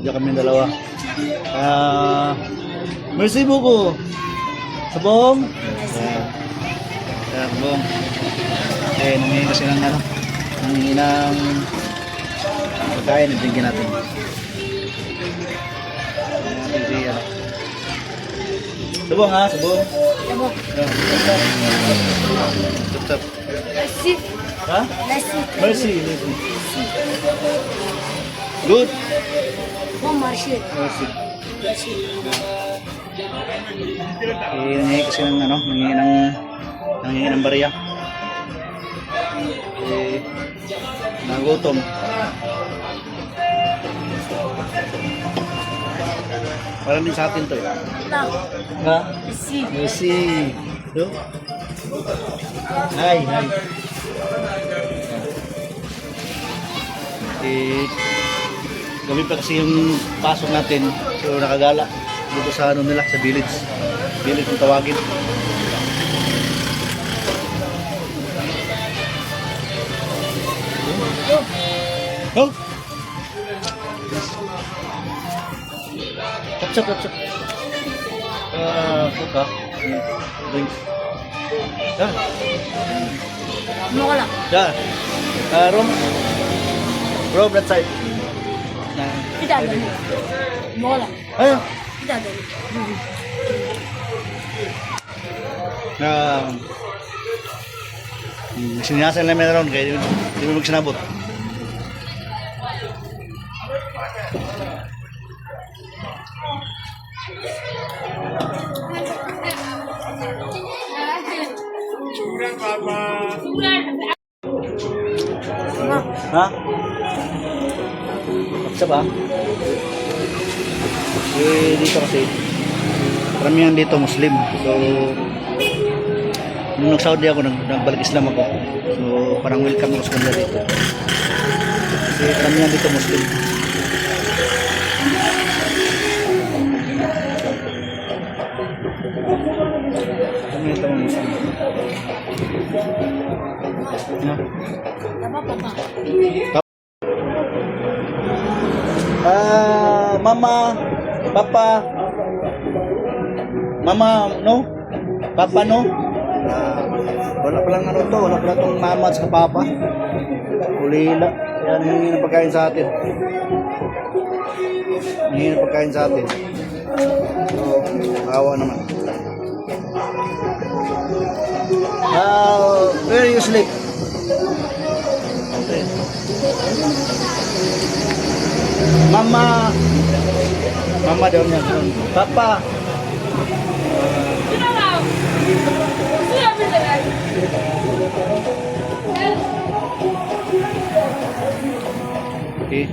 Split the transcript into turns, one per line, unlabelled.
Diyan kami dalawa. Ah, merci beaucoup. Sabong. Ayan, sabong. Eh, nangyayari kasi ng ano, nangyayari ng pagkain, ibigyan natin. Si ano. Sabong ha, sabong.
Sabong.
Tap, tap.
Nasi.
Ha?
Nasi.
Mercy, mercy. Good.
Marché.
Mercy.
Merci.
Eh, nangyayari kasi ng ano, nangyayari ng nangyayari ng barya. Eh, nagutom. Parang din sa atin to eh. Ha?
Nasi.
Mercy. Do? Hi, hi. Eh, gabi pa kasi yung pasok natin. So, nakagala. Dito sa ano nila, sa village. Village kung tawagin. Oh! Kapsak, kapsak. Ah, suka. Drink. Yan.
Ano ka lang?
Yan. Ah, room. Room that side.
da da Mola. Hã?
Me
dá
da Na... Sinasan na meron kayo. Hindi mo magsinabot. Ha? Huh? Isa ba? Eh, dito kasi, karamihan dito Muslim. So, nung nag-Saudi ako, nag nagbalik Islam ako. So, parang welcome ako sa kanila dito. Kasi karamihan dito Muslim. Karamihan dito mga Muslim.
Ba?
Mama, papa, mama, no? Papa, no? Ah, wala palang ano to, wala pala tong mama saka papa. Ulila. Yan yung yung pagkain sa atin. Yung pagkain sa atin. So, awa naman. Ah, where you sleep? Okay. Mama. Mama daw niya. Papa. Okay.